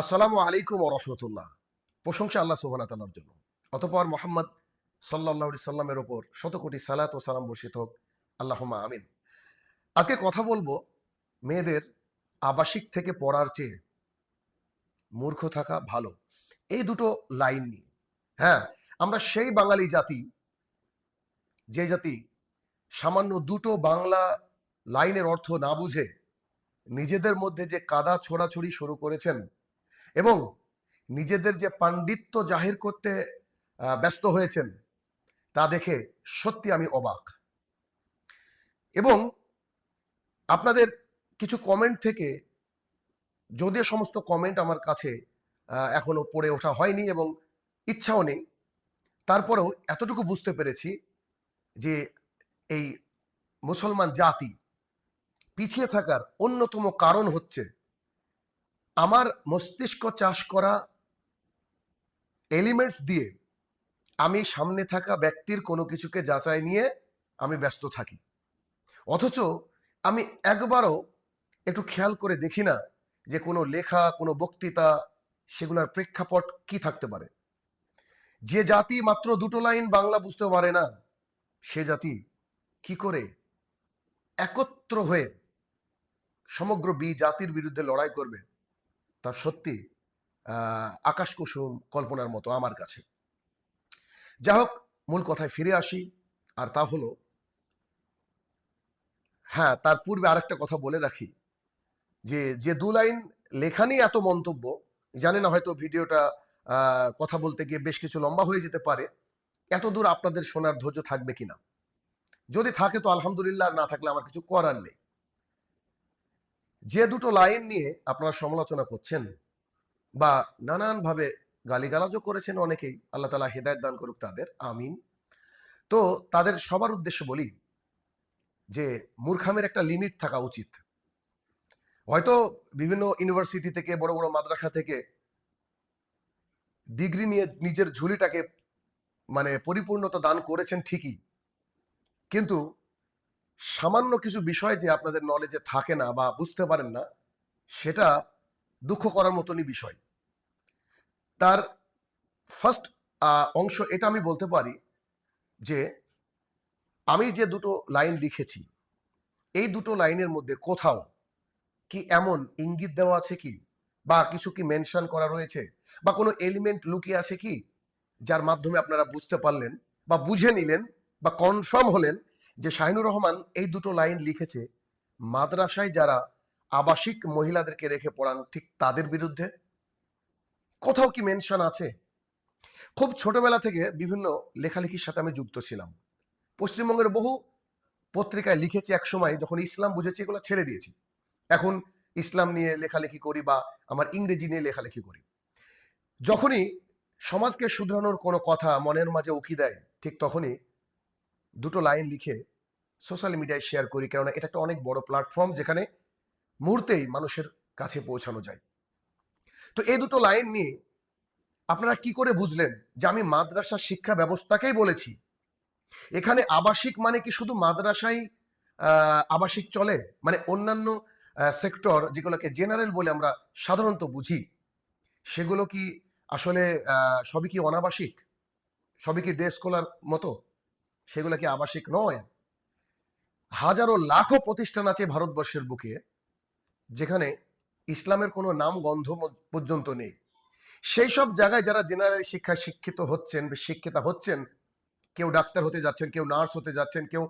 আসসালামু আলাইকুম রহমতুল্লাহ। প্রশংসা আল্লাহ সুবাহ তালার জন্য। অতপর মোহাম্মদ সাল্লাহ সাল্লামের ওপর শত কোটি সালাত ও সালাম বর্ষিত হোক। আল্লাহমা আমিন। আজকে কথা বলব মেয়েদের আবাসিক থেকে পড়ার চেয়ে মূর্খ থাকা ভালো। এই দুটো লাইন নিয়ে। হ্যাঁ আমরা সেই বাঙালি জাতি, যে জাতি সামান্য দুটো বাংলা লাইনের অর্থ না বুঝে নিজেদের মধ্যে যে কাদা ছোড়াছড়ি শুরু করেছেন এবং নিজেদের যে পাণ্ডিত্য জাহির করতে ব্যস্ত হয়েছেন, তা দেখে সত্যি আমি অবাক। এবং আপনাদের কিছু কমেন্ট থেকে যদিও সমস্ত কমেন্ট আমার কাছে এখনও পড়ে ওঠা হয়নি এবং ইচ্ছাও নেই, তারপরেও এতটুকু বুঝতে পেরেছি যে এই মুসলমান জাতি পিছিয়ে থাকার অন্যতম কারণ হচ্ছে আমার মস্তিষ্ক চাষ করা এলিমেন্টস দিয়ে আমি সামনে থাকা ব্যক্তির কোনো কিছুকে যাচাই নিয়ে আমি ব্যস্ত থাকি। অথচ আমি একবারও একটু খেয়াল করে দেখি না যে কোনো লেখা, কোনো বক্তৃতা, সেগুলোর প্রেক্ষাপট কি থাকতে পারে। যে জাতি মাত্র দুটো লাইন বাংলা বুঝতে পারে না, সে জাতি কি করে একত্র হয়ে সমগ্র বি জাতির বিরুদ্ধে লড়াই করবে? তা সত্যি আকাশ কুসুম কল্পনার মতো আমার কাছে। যাই হোক, মূল কথায় ফিরে আসি, আর তা হলো হ্যাঁ তার পূর্বে আরেকটা কথা বলে রাখি, যে যে দু লাইন লেখানি এত মন্তব্য, জানি না হয়তো ভিডিওটা কথা বলতে গিয়ে বেশ কিছু লম্বা হয়ে যেতে পারে, এত দূর আপনাদের শোনার ধৈর্য থাকবে কিনা? যদি থাকে তো আলহামদুলিল্লাহ না থাকলে আমার কিছু করার নেই। যে দুটো লাইন নিয়ে আপনারা সমালোচনা করছেন বা নানানভাবে গালিগালাজও করেছেন অনেকেই, আল্লাহ তালা হেদায়ত দান করুক তাদের, আমিন। তো তাদের সবার উদ্দেশ্য বলি যে মূর্খামের একটা লিমিট থাকা উচিত। হয়তো বিভিন্ন ইউনিভার্সিটি থেকে, বড় বড় মাদ্রাসা থেকে ডিগ্রি নিয়ে নিজের ঝুলিটাকে মানে পরিপূর্ণতা দান করেছেন ঠিকই। কিন্তু সামান্য কিছু বিষয় যে আপনাদের নলেজে থাকে না বা বুঝতে পারেন না, সেটা দুঃখ করার মতনই বিষয়। তার ফার্স্ট অংশ এটা আমি বলতে পারি যে আমি যে দুটো লাইন লিখেছি, এই দুটো লাইনের মধ্যে কোথাও কি এমন ইঙ্গিত দেওয়া আছে কি? বা কিছু কি মেনশন করা রয়েছে? বা কোনো এলিমেন্ট লুকিয়ে আছে কি? যার মাধ্যমে আপনারা বুঝতে পারলেন বা বুঝে নিলেন বা কনফার্ম হলেন যে শাহিনুর রহমান এই দুটো লাইন লিখেছে, মাদ্রাসায় যারা আবাসিক মহিলাদেরকে রেখে পড়ান ঠিক তাদের বিরুদ্ধে? কোথাও কি মেনশন আছে? খুব ছোটবেলা থেকে বিভিন্ন লেখালেখির সাথে আমি যুক্ত ছিলাম। পশ্চিমবঙ্গের বহু পত্রিকায় লিখেছি এক সময় যখন ইসলাম বুঝেছি এগুলো ছেড়ে দিয়েছি। এখন ইসলাম নিয়ে লেখালেখি করি বা আমার ইংরেজি নিয়ে লেখালেখি করি। যখনই সমাজকে শুধরানোর কোনো কথা মনের মাঝে উকি দেয়, ঠিক তখনই দুটো লাইন লিখে সোশ্যাল মিডিয়ায় শেয়ার করি। কেননা এটা একটা অনেক বড় প্ল্যাটফর্ম যেখানে মুহূর্তেই মানুষের কাছে পৌঁছানো যায়। তো এই দুটো লাইন নিয়ে আপনারা কি করে বুঝলেন যে আমি মাদ্রাসা শিক্ষা ব্যবস্থাকেই বলেছি? এখানে আবাসিক মানে কি শুধু মাদ্রাসাই আবাসিক চলে? মানে অন্যান্য সেক্টর যেগুলোকে জেনারেল বলে আমরা সাধারণত বুঝি, সেগুলো কি আসলে সবই কি অনাবাসিক? সবই কি ডে স্কলার মতো? সেগুলো কি আবাসিক নয়? হাজারো লাখো প্রতিষ্ঠান আছে ভারতবর্ষের বুকে, যেখানে ইসলামের কোনো নাম গন্ধ পর্যন্ত নেই। সেই সব জায়গায় যারা জেনারেল শিক্ষায় শিক্ষিত হচ্ছেন শিক্ষিতা হচ্ছেন, কেউ ডাক্তার হতে যাচ্ছেন, কেউ নার্স হতে যাচ্ছেন, কেউ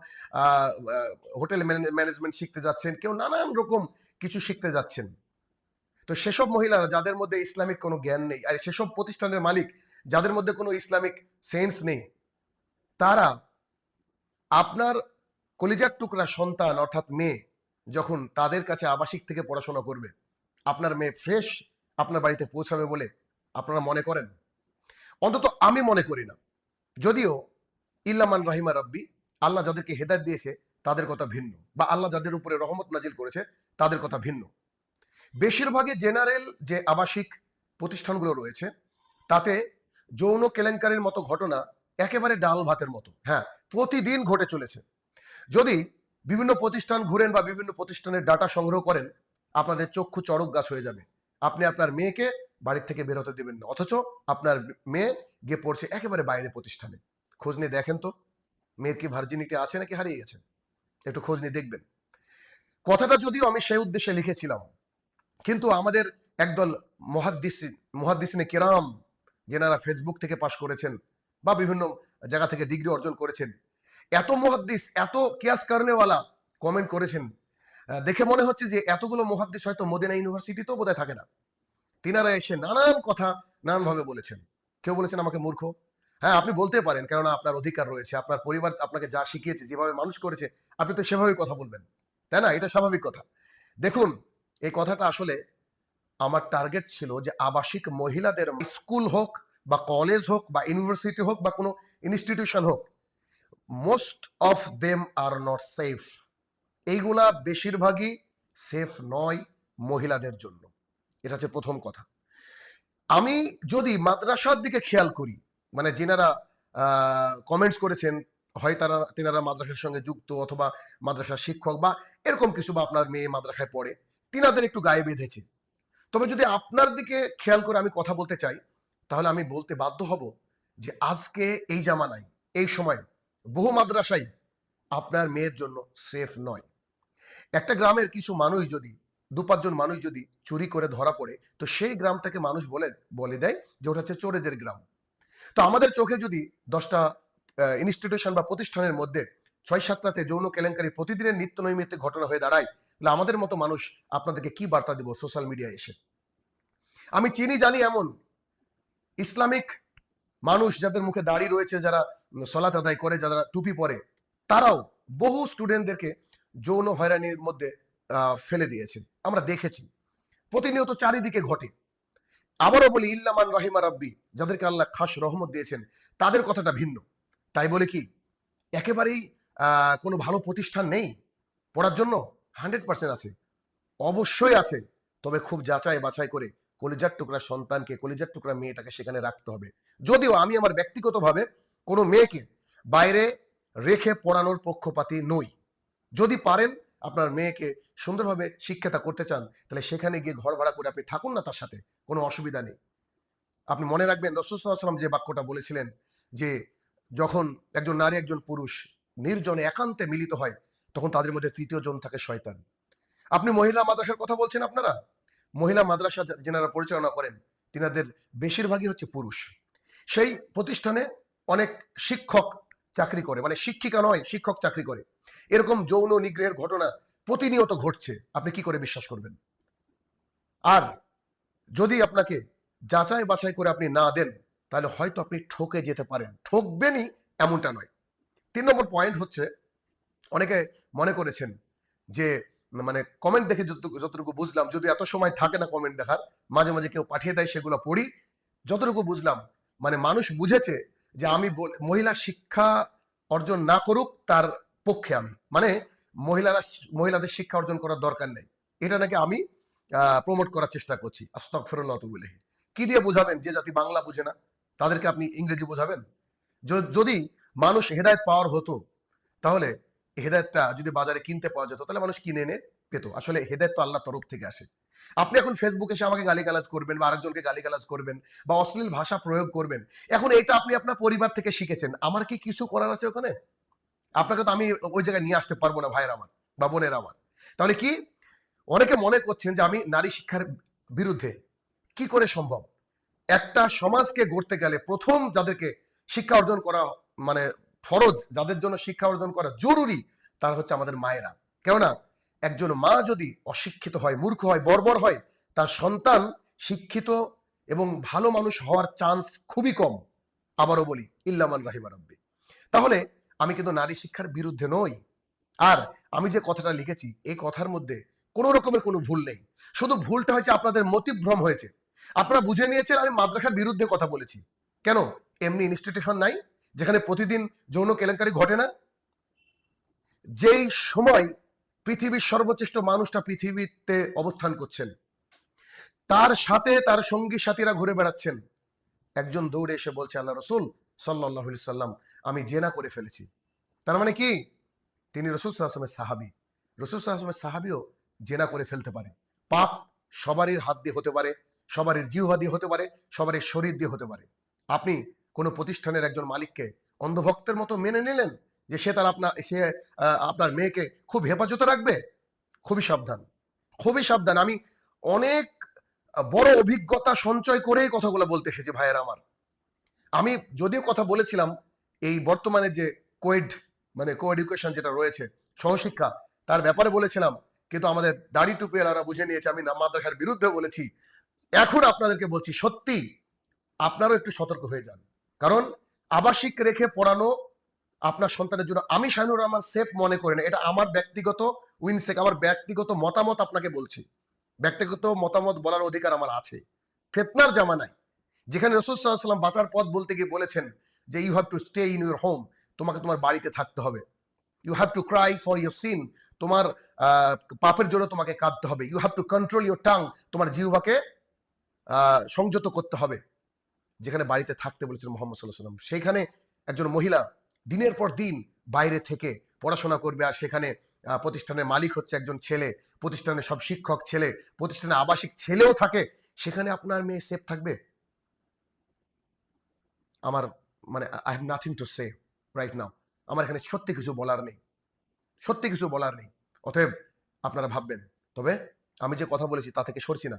হোটেল ম্যানেজমেন্ট শিখতে যাচ্ছেন, কেউ নানান রকম কিছু শিখতে যাচ্ছেন। তো সেসব মহিলারা যাদের মধ্যে ইসলামিক কোনো জ্ঞান নেই, আর সেসব প্রতিষ্ঠানের মালিক যাদের মধ্যে কোনো ইসলামিক সেন্স নেই, তারা আপনার কলিজার টুকরা সন্তান অর্থাৎ মেয়ে যখন তাদের কাছে আবাসিক থেকে পড়াশোনা করবে, আপনার মেয়ে ফ্রেশ আপনার বাড়িতে পৌঁছাবে বলে আপনারা মনে করেন? অন্তত আমি মনে করি না। যদিও ইল্লামান রাহিমা রাব্বি আল্লাহ যাদেরকে হেদায়ত দিয়েছে তাদের কথা ভিন্ন বা আল্লাহ যাদের উপরে রহমত নাজিল করেছে তাদের কথা ভিন্ন। বেশিরভাগই জেনারেল যে আবাসিক প্রতিষ্ঠানগুলো রয়েছে, তাতে যৌন কেলেঙ্কারির মতো ঘটনা একেবারে ডাল ভাতের মতো। হ্যাঁ প্রতিদিন ঘটে চলেছে। যদি বিভিন্ন প্রতিষ্ঠান ঘুরেন বা বিভিন্ন প্রতিষ্ঠানের ডাটা সংগ্রহ করেন, আপনাদের চক্ষু চড়ক গাছ হয়ে যাবে। আপনি আপনার মেয়েকে বাড়ির থেকে বের হতে দেবেন না, অথচ আপনার মেয়ে গিয়ে পড়ছে একেবারে বাইরে প্রতিষ্ঠানে। খোঁজ নিয়ে দেখেন তো, মেয়ের কি ভার্জিনিটি আছে নাকি হারিয়ে গেছে? একটু খোঁজ নিয়ে দেখবেন। কথাটা যদিও আমি সেই উদ্দেশ্যে লিখেছিলাম, কিন্তু আমাদের একদল মহাদ্দিস, মহাদ্দিসিনে কেরাম, যেনারা ফেসবুক থেকে পাশ করেছেন বা বিভিন্ন জায়গা থেকে ডিগ্রি অর্জন করেছেন এত মহাদ্দিস, এত কিয়াস কারণেওয়ালা কমেন্ট করেছেন। দেখে মনে হচ্ছে যে এতগুলো মহাদ্দিস হয়তো মদিনা ইউনিভার্সিটিতেও বোধহয় থাকে না। তিনারা এসে নানান কথা নানানভাবে বলেছেন। কেউ বলেছেন আমাকে মূর্খ। হ্যাঁ আপনি বলতে পারেন, কেননা আপনার অধিকার রয়েছে, আপনার পরিবার আপনাকে যা শিখিয়েছে, যেভাবে মানুষ করেছে, আপনি তো সেভাবেই কথা বলবেন। তাই না? এটা স্বাভাবিক কথা। দেখুন, এই কথাটা আসলে আমার টার্গেট ছিল যে আবাসিক মহিলাদের স্কুল হোক বা কলেজ হোক বা ইউনিভার্সিটি হোক বা কোনো ইনস্টিটিউশন হোক most of them are not safe এইগুলা বেশিরভাগই সেফ নয় মহিলাদের জন্য। এটা হচ্ছে প্রথম কথা। আমি যদি মাদ্রাসার দিকে খেয়াল করি মানে যেনারা কমেন্টস করেছেন, হয় তারা, তেনারা মাদ্রাসার সঙ্গে যুক্ত অথবা মাদ্রাসার শিক্ষক বা এরকম কিছু বা আপনার মেয়ে মাদ্রাসায় পড়ে, তিনাদের একটু গায়ে বেঁধেছে। তবে যদি আপনার দিকে খেয়াল করে আমি কথা বলতে চাই, তাহলে আমি বলতে বাধ্য হব যে আজকে এই জামানায়, এই সময় বহু মাদ্রাসাই আপনার মেয়ের জন্য সেফ নয়। একটা গ্রামের কিছু মানুষ যদি, দু পাঁচজন মানুষ যদি চুরি করে ধরা পড়ে, তো সেই গ্রামটাকে মানুষ বলে বলে দেয় যে ওটা হচ্ছে চোরেদের গ্রাম। তো আমাদের চোখে যদি দশটা ইনস্টিটিউশন বা প্রতিষ্ঠানের মধ্যে ছয় সাতটাতে যৌন কেলেঙ্কারি প্রতিদিনের নিত্য নৈমিত্তিক ঘটনা হয়ে দাঁড়ায়, তাহলে আমাদের মতো মানুষ আপনাদেরকে কি বার্তা দিব সোশ্যাল মিডিয়ায় এসে? আমি চিনি জানি এমন ইসলামিক মানুষ যাদের মুখে দাড়ি রয়েছে, যারা সলাত আদায় করে, যারা টুপি পরে, তারাও বহু স্টুডেন্টদেরকে যৌন হয়রানির মধ্যে ফেলে দিয়েছে আমরা দেখেছি। প্রতিনিয়ত চারিদিকে ঘটে। আবারও বলি, ইল্লামান রাহিমা রাব্বি, যাদেরকে আল্লাহ খাস রহমত দিয়েছেন, তাদের কথাটা ভিন্ন। তাই বলে কি, একেবারেই কোনো ভালো প্রতিষ্ঠান নেই? পড়ার জন্য হান্ড্রেড পার্সেন্ট আছে। অবশ্যই আছে। তবে খুব যাচাই বাছাই করে কলিজার টুকরা সন্তানকে, কলিজার টুকরা মেয়েটাকে সেখানে রাখতে হবে। যদিও আমি আমার ব্যক্তিগতভাবে কোনো মেয়েকে বাইরে রেখে পড়ানোর পক্ষপাতি নই। যদি পারেন আপনার মেয়েকে সুন্দরভাবে শিক্ষাটা করতে চান, তাহলে সেখানে গিয়ে ঘর ভাড়া করে আপনি থাকুন না তার সাথে, কোনো অসুবিধা নেই। আপনি মনে রাখবেন রসুলাম যে বাক্যটা বলেছিলেন যে যখন একজন নারী, একজন পুরুষ নির্জনে, একান্তে মিলিত হয়, তখন তাদের মধ্যে তৃতীয় জন থাকে শয়তান। আপনি মহিলা মাদ্রাসার কথা বলছেন আপনারা? মহিলা মাদ্রাসা যেনারা পরিচালনা করেন, তিনাদের বেশিরভাগই হচ্ছে পুরুষ। সেই প্রতিষ্ঠানে অনেক শিক্ষক চাকরি করে মানে শিক্ষিকা নয়, শিক্ষক চাকরি করে। এরকম যৌন নিগ্রহের ঘটনা প্রতিনিয়ত ঘটছে। আপনি কি করে বিশ্বাস করবেন? আর যদি আপনাকে যাচাই বাছাই করে আপনি না দেন, তাহলে হয়তো আপনি ঠকে যেতে পারেন। ঠকবেনই এমনটা নয়। তিন নম্বর পয়েন্ট হচ্ছে, অনেকে মনে করেছেন যে মানে কমেন্ট দেখে যতটুকু বুঝলাম, যদি এত সময় থাকে না কমেন্ট দেখার, মাঝে মাঝে কেউ পাঠিয়ে দেয়, সেগুলো পড়ি। যতটুকু বুঝলাম মানে মানুষ বুঝেছে যে আমি বল- মহিলা শিক্ষা অর্জন না করুক, তার পক্ষে আমি। মানে মহিলারা মহিলাদের শিক্ষা অর্জন করার দরকার নেই। এটা নাকি আমি প্রমোট করার চেষ্টা করছি। আস্তফরুল্লাহ বলে কি দিয়ে বোঝাবেন যে জাতি বাংলা বুঝে না? তাদেরকে আপনি ইংরেজি বোঝাবেন? যদি মানুষ হেদায়ত পাওয়ার হতো, তাহলে হেদায়তটা যদি বাজারে কিনতে পাওয়া যেত, তাহলে মানুষ কিনে এনে পেত। আসলে হেদায়ত তো আল্লাহ তরফ থেকে আসে। আপনি এখন ফেসবুকে এসে আমাকে গালিগালাজ করবেন বা আরেকজনকে গালিগালাজ করবেন বা অশ্লীল ভাষা প্রয়োগ করবেন, এখন এটা আপনি আপনার পরিবার থেকে শিখেছেন। আমার কি কিছু করার আছে ওখানে? আপনাকে তো আমি ওই জায়গায় নিয়ে আসতে পারব না, ভাইয়ের আমার বা বোনের আমার। তাহলে কি? অনেকে মনে করছেন যে আমি নারী শিক্ষার বিরুদ্ধে কি করে সম্ভব? একটা সমাজকে গড়তে গেলে প্রথম যাদেরকে শিক্ষা অর্জন করা মানে ফরজ, যাদের জন্য শিক্ষা অর্জন করা জরুরি, তারা হচ্ছে আমাদের মায়েরা। কেননা, একজন মা যদি অশিক্ষিত হয়, মূর্খ হয়, বর্বর হয়, তার সন্তান শিক্ষিত এবং ভালো মানুষ হওয়ার চান্স খুবই কম। আবারও বলি ইল্লামান রাহিমা রব্বি। তাহলে, আমি কিন্তু নারী শিক্ষার বিরুদ্ধে নই। আর আমি যে কথাটা লিখেছি, এই কথার মধ্যে কোনো রকমের কোনো ভুল নেই। শুধু ভুলটা হয়েছে আপনাদের মতিভ্রম হয়েছে। আপনারা বুঝে নিয়েছেন আমি মাদ্রাসার বিরুদ্ধে কথা বলেছি। কেন? এমনি ইনস্টিটিউশন নাই। যেখানে প্রতিদিন যৌন কেলেঙ্কারি ঘটে না। যেই সময় পৃথিবীর সর্বশ্রেষ্ঠ মানুষটা পৃথিবীতে অবস্থান করছেন, তার সাথে তার সঙ্গী সাথীরা ঘুরে বেড়াচ্ছেন, একজন দৌড়ে এসে বলছে, আল্লাহ রসুল সাল্লাহ সাল্লাম, আমি জেনা করে ফেলেছি। তার মানে কি? তিনি রসুল সাল্লামের সাহাবি। রসুল সাল্লামের সাহাবিও জেনা করে ফেলতে পারে। পাপ সবারই হাত দিয়ে হতে পারে, সবারই জিহ্বা দিয়ে হতে পারে, সবারই শরীর দিয়ে হতে পারে। আপনি কোনো প্রতিষ্ঠানের একজন মালিককে অন্ধভক্তের মতো মেনে নিলেন যে সে তার আপনার, সে আপনার মেয়েকে খুব হেফাজতে রাখবে? খুবই সাবধান। খুবই সাবধান। আমি অনেক বড় অভিজ্ঞতা সঞ্চয় করেই কথাগুলো বলতে এসেছি ভাইয়ের আমার। আমি যদিও কথা বলেছিলাম, এই বর্তমানে যে কোয়েড মানে কো এডুকেশন যেটা রয়েছে, সহশিক্ষা, তার ব্যাপারে বলেছিলাম, কিন্তু আমাদের দাড়ি টুপিওয়ালারা বুঝে নিয়েছে, আমি মাদ্রাসার বিরুদ্ধে বলেছি। এখন আপনাদেরকে বলছি, সত্যি আপনারও একটু সতর্ক হয়ে যান। কারণ আবাসিক রেখে পড়ানো আপনার সন্তানের জন্য, আমি শাহিনুর রহমান সেফ মনে করি না, এটা আমার ব্যক্তিগত উইনসেক, আমার ব্যক্তিগত মতামত আপনাকে বলছি। ব্যক্তিগত মতামত বলার অধিকার আমার আছে। ফেতনার জামানায় যেখানে রসুল বাঁচার পথ বলতে গিয়ে বলেছেন যে you have to stay in your home তোমাকে তোমার বাড়িতে থাকতে হবে। You have to cry for your sin তোমার পাপের জন্য তোমাকে কাঁদতে হবে। You have to control your tongue তোমার জিহ্বাকে সংযত করতে হবে। যেখানে বাড়িতে থাকতে বলেছিলেন মোহাম্মদ সাল্লাহ সাল্লাম সেখানে একজন মহিলা দিনের পর দিন বাইরে থেকে পড়াশোনা করবে আর সেখানে প্রতিষ্ঠানের মালিক হচ্ছে একজন ছেলে, প্রতিষ্ঠানের সব শিক্ষক ছেলে প্রতিষ্ঠানে আবাসিক ছেলেও থাকে, সেখানে আপনার মেয়ে সেফ থাকবে? আমার মানে I have nothing to say right now আমার এখানে সত্যি কিছু বলার নেই। সত্যি কিছু বলার নেই। অতএব আপনারা ভাববেন, তবে আমি যে কথা বলেছি তা থেকে সরছি না।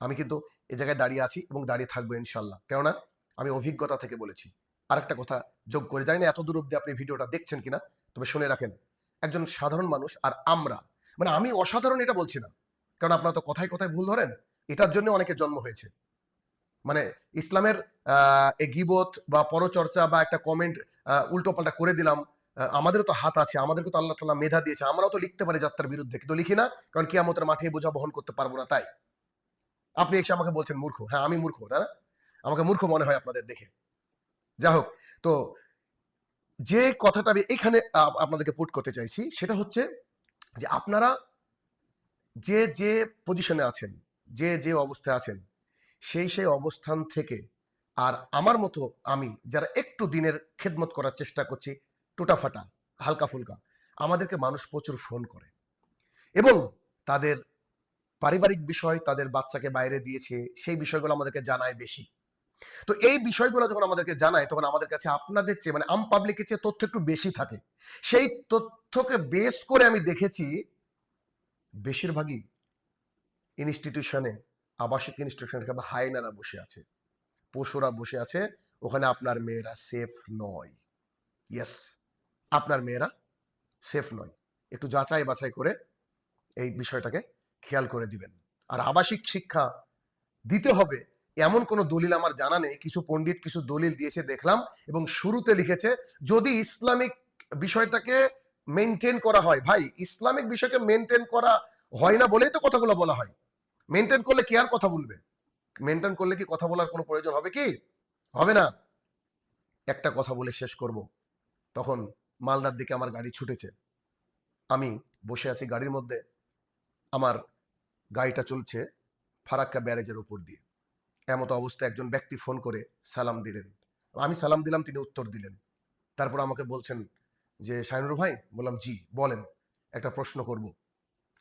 আমি কিন্তু এ জায়গায় দাঁড়িয়ে আছি এবং দাঁড়িয়ে থাকব ইনশাল্লাহ। কেননা আমি অভিজ্ঞতা থেকে বলেছি। আর একটা কথা, যোগ করে জানি না এত দূর অব্দি আপনি ভিডিওটা দেখছেন কিনা, তবে শুনে রাখেন, একজন সাধারণ মানুষ আর আমরা মানে আমি অসাধারণ এটা বলছি না। কারণ আপনারা তো কথায় কথায় ভুল ধরেন, এটার জন্য অনেকে জন্ম হয়েছে। মানে ইসলামের গিবত বা পরচর্চা বা একটা কমেন্ট উল্টোপাল্টা করে দিলাম আমাদেরও তো হাত আছে, আমাদেরকে তো আল্লাহ তালা মেধা দিয়েছে, আমরাও তো লিখতে পারি যাত্রার বিরুদ্ধে। কিন্তু লিখি না, কারণ কিয়ামতের মাঠে বোঝা বহন করতে পারব না তাই। আপনি এসে আমাকে বলছেন মূর্খ। হ্যাঁ আমি মূর্খ, তাই না? আমাকে মূর্খ মনে হয় আপনাদের দেখে। যা হোক, তো যে কথাটা আমি এখানে আপনাদেরকে পুট করতে চাইছি, সেটা হচ্ছে যে আপনারা যে যে পজিশনে আছেন, যে যে অবস্থায় আছেন, সেই সেই অবস্থান থেকে আর আমার মতো আমি যারা একটু দিনের খেদমত করার চেষ্টা করছি, টোটাফাটা হালকা ফুলকা আমাদেরকে মানুষ প্রচুর ফোন করে। এবং তাদের পারিবারিক বিষয় তাদের বাচ্চাকে বাইরে দিয়েছে, সেই বিষয়গুলো আমাদেরকে জানায় বেশি। তো এই বিষয়গুলো যখন আমাদেরকে জানায়, তখন আমাদের কাছে আপনাদের চেয়ে মানে আম পাবলিকের চেয়ে তথ্য একটু বেশি থাকে। সেই তথ্যকে বেস করে আমি দেখেছি, বেশিরভাগই ইনস্টিটিউশনে আবাসিক ইনস্টিটিউশনে কিংবা হাইনারা বসে আছে। পশুরা বসে আছে, ওখানে আপনার মেয়েরা সেফ নয়। ইয়েস আপনার মেয়েরা সেফ নয়। একটু যাচাই বাছাই করে এই বিষয়টাকে খেয়াল করে দিবেন। আর আবাসিক শিক্ষা দিতে হবে, এমন কোনো দলিল আমার জানা নেই। কিছু পণ্ডিত কিছু দলিল দিয়েছে, দেখলাম এবং শুরুতে লিখেছে, যদি ইসলামিক বিষয়টাকে মেনটেন করা হয়, ভাই, ইসলামিক বিষয়কে মেনটেন করা হয় না বলেই তো কথাগুলো বলা হয়। মেনটেন করলে কি আর কথা বলবে? মেনটেন করলে কি কথা বলার কোনো প্রয়োজন হবে কি? হবে না। একটা কথা বলে শেষ করব। তখন মালদার দিকে আমার গাড়ি ছুটেছে। আমি বসে আছি গাড়ির মধ্যে। আমার গাড়িটা চলছে ফারাক্কা ব্যারেজের উপর দিয়ে। এমতো অবস্থায় একজন ব্যক্তি ফোন করে সালাম দিলেন। আমি সালাম দিলাম, তিনি উত্তর দিলেন। তারপর আমাকে বলছেন যে, শাহিনুর ভাই? বললাম, জি, বলেন, একটা প্রশ্ন করব।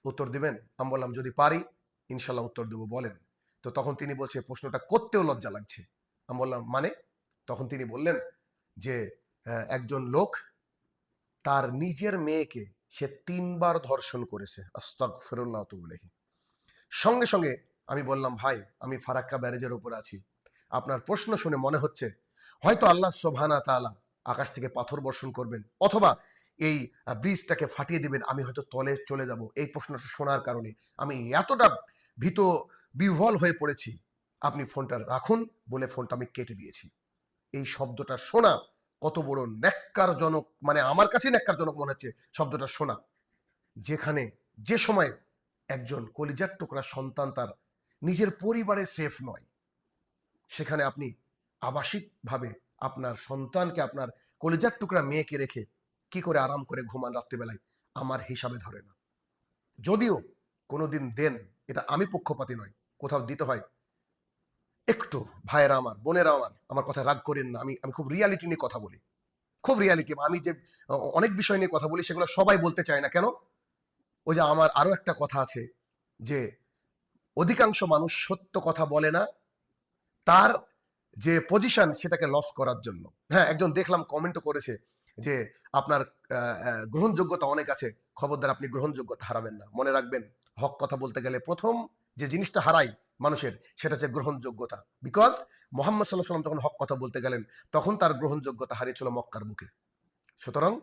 উত্তর দিবেন? আমি বললাম, যদি পারি, ইনশাল্লাহ উত্তর দেবো, বলেন। তো তখন তিনি বলছে, প্রশ্নটা করতেও লজ্জা লাগছে। আমি বললাম মানে? তখন তিনি বললেন যে একজন লোক তার নিজের মেয়েকে সে তিনবার ধর্ষণ করেছে। আস্তাক ফেরুল্লাহ তো তুলেহি সঙ্গে সঙ্গে আমি বললাম, ভাই, আমি ফারাক্কা ব্যারেজের ওপর আছি। আপনার প্রশ্ন শুনে মনে হচ্ছে, হয়তো আল্লাহ সোভানা তাআলা আকাশ থেকে পাথর বর্ষণ করবেন, অথবা এই ব্রিজটাকে ফাটিয়ে দিবেন, আমি হয়তো তলে চলে যাব। এই প্রশ্নটা শোনার কারণে আমি এতটা ভীত বিহ্বল হয়ে পড়েছি। আপনি ফোনটা রাখুন বলে ফোনটা আমি কেটে দিয়েছি। এই শব্দটা শোনা কত বড় ন্যাক্কারজনক মানে আমার কাছে ন্যাক্কারজনক মনে হচ্ছে, শব্দটা শোনা। যেখানে যে সময় একজন কলিজার টুকরা সন্তান তার নিজের পরিবারে সেফ নয়। সেখানে আপনি আবাসিকভাবে আপনার সন্তানকে, আপনার কলিজার টুকরা মেয়েকে রেখে কি করে আরাম করে ঘুমান রাত্রিবেলায়, আমার হিসাবে ধরে না। যদিও কোনোদিন দেন, এটা আমি পক্ষপাতি নয় কোথাও দিতে হয়। একটু ভাইয়েরা আমার, বোনেরা আমার আমার কথা রাগ করেন না, আমি আমি খুব রিয়ালিটি নিয়ে কথা বলি। খুব রিয়ালিটি আমি যে অনেক বিষয় নিয়ে কথা বলি, সেগুলো সবাই বলতে চায় না। কেন? ওই যে আমার আরও একটা কথা আছে যে অধিকাংশ মানুষ সত্য কথা বলে না। তার যে পজিশন সেটাকে লস করার জন্য। হ্যাঁ একজন দেখলাম কমেন্টও করেছে যে আপনার গ্রহণযোগ্যতা অনেক আছে। খবরদার, আপনি গ্রহণযোগ্যতা হারাবেন না। মনে রাখবেন, হক কথা বলতে গেলে প্রথম যে জিনিসটা হারাই মানুষের, সেটা হচ্ছে গ্রহণযোগ্যতা। বিকজ মোহাম্মদ সাল্লাহ সাল্লাম যখন হক কথা বলতে গেলেন, তখন তার গ্রহণযোগ্যতা হারিয়েছিল মক্কার বুকে। সুতরাং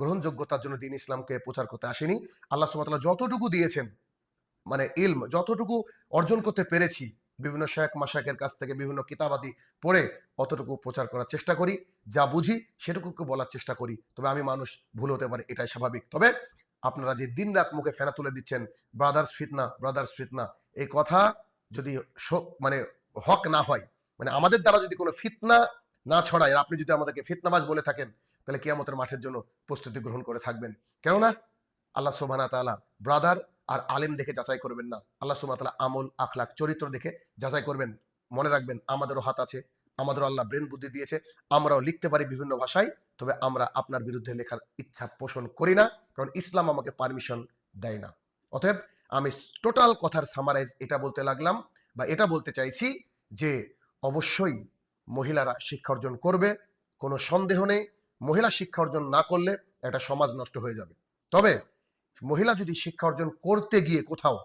গ্রহণযোগ্যতার জন্য দিন ইসলামকে প্রচার করতে আসেনি। আল্লাহ সুমতাল্লাহ যতটুকু দিয়েছেন মানে ইলম, যতটুকু অর্জন করতে পেরেছি, বিভিন্ন শেখ মাসাকের কাছ থেকে বিভিন্ন কিতাবাদি পড়ে অতটুকু প্রচার করার চেষ্টা করি। যা বুঝি সেটুকুকে বলার চেষ্টা করি। তবে আমি মানুষ, ভুল হতে পারে, এটাই স্বাভাবিক। তবে আপনারা যে দিন রাত মুখে ফেনা তুলে দিচ্ছেন, ব্রাদার্স ফিতনা ব্রাদার্স ফিতনা, এই কথা যদি মানে হক না হয় মানে আমাদের দ্বারা যদি কোনো ফিতনা না ছড়ায়। আপনি যদি আমাদেরকে ফিতনাবাজ বলে থাকেন, তাহলে কিয়ামতের মাঠের জন্য প্রস্তুতি গ্রহণ করে থাকবেন। কেননা, আল্লাহ সুবহানাহু ওয়া তাআলা ব্রাদার আর আলেম দেখে যাচাই করবেন না। আল্লাহ সুবহানাহু তালা আমল আখলাক চরিত্র দেখে যাচাই করবেন। মনে রাখবেন, আমাদেরও হাত আছে, আমাদেরও আল্লাহ ব্রেন বুদ্ধি দিয়েছে, আমরাও লিখতে পারি বিভিন্ন ভাষায়, তবে আমরা আপনার বিরুদ্ধে লেখার ইচ্ছা পোষণ করি না, কারণ ইসলাম আমাকে পারমিশন দেয় না। অতএব আমি টোটাল কথার সামারাইজ এটা বলতে লাগলাম, বা এটা বলতে চাইছি যে, অবশ্যই মহিলারা শিক্ষা অর্জন করবে, কোনো সন্দেহ নেই, মহিলা শিক্ষা অর্জন না করলে একটা সমাজ নষ্ট হয়ে যাবে। তবে মহিলা যদি শিক্ষা অর্জন করতে গিয়ে কোথাও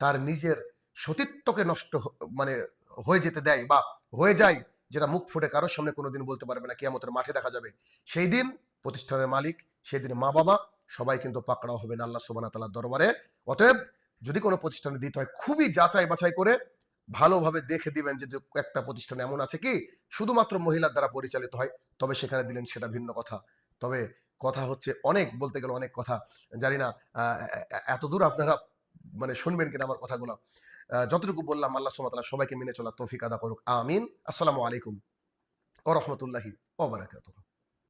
তার নিজের সতীত্বকে নষ্ট মানে হয়ে যেতে দেয় বা হয়ে যায়, যেটা মুখ ফুটে কারোর সামনে কোনোদিন বলতে পারবে না, কিয়ামতের মাঠে দেখা যাবে। সেই দিন প্রতিষ্ঠানের মালিক সেই দিন মা বাবা, সবাই কিন্তু পাকড়াও হবে না আল্লাহ সুবাহ তালার দরবারে। অতএব যদি কোনো প্রতিষ্ঠানে দিতে হয়, খুবই যাচাই বাছাই করে ভালোভাবে দেখে দিবেন যে একটা প্রতিষ্ঠান এমন আছে কি শুধুমাত্র মহিলার দ্বারা পরিচালিত হয় তবে সেখানে দিলেন সেটা ভিন্ন কথা। তবে কথা হচ্ছে অনেক বলতে গেলে অনেক কথা। জানি না আহ, এ- এ- এত দূর আপনারা মানে শুনবেন কিনা আমার কথাগুলো। যতটুকু বললাম আল্লাহ সুমাতালা সবাইকে মেনে চলার তৌফিক আদা করুক। আমিন। আসসালামু আলাইকুম। ও রহমতুল্লাহি ও বারাকাতুহ।